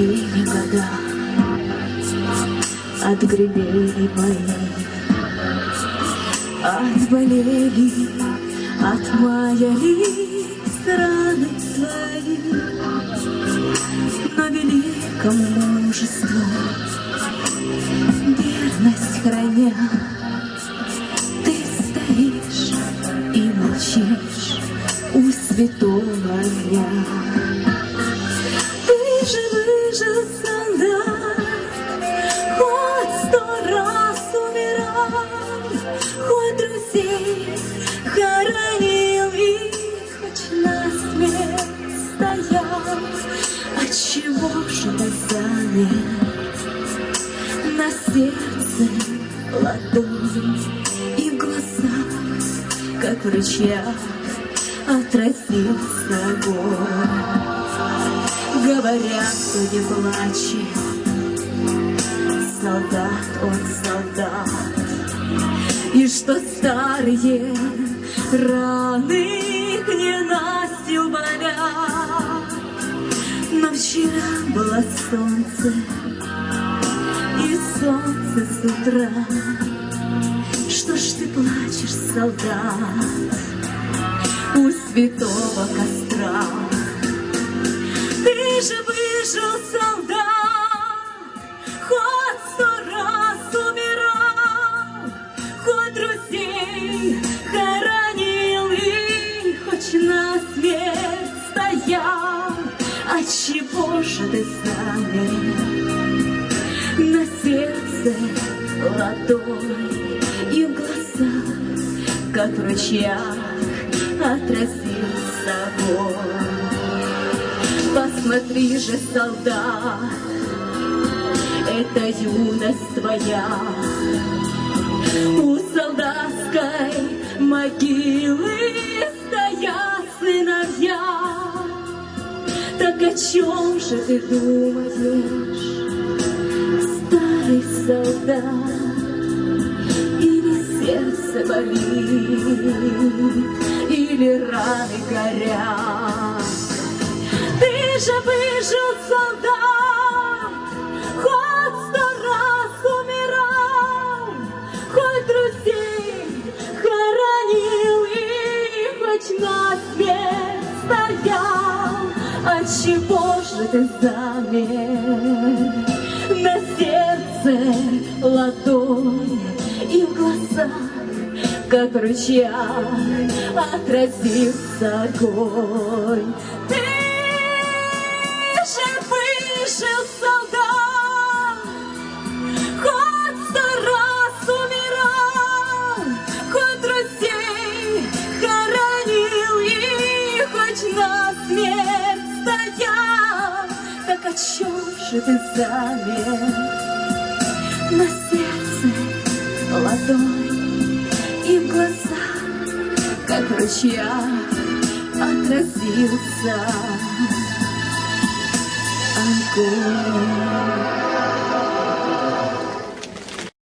тени года Отгребели бои Отболели, отмаяли страны твои. Но великому мужеству верность храня Ты стоишь и молчишь у святого огня Ты же Отчего же ты замер на сердце ладонь и в глазах, как в рычаг, отразился огонь? Говорят, что не плачет Солдат, он солдат И что старые раны Ненастью болят было солнце И солнце с утра. Что ж ты плачешь, солдат У святого костра? Ты же выжил, солдат, Замер на сердце ладонь и в глазах, как в ручьях отразился огонь? Посмотри же, солдат, это юность твоя. У солдатской могилы о чем же ты думаешь, старый солдат? Или сердце болит, или раны горят? Ты же выжил, солдат, ты замер на сердце ладонь и в глазах, как в ручьях отразился огонь? Ты же выжил, солдат, о чем же ты замер на сердце ладонь и в глазах, как в ручьях отразился огонь.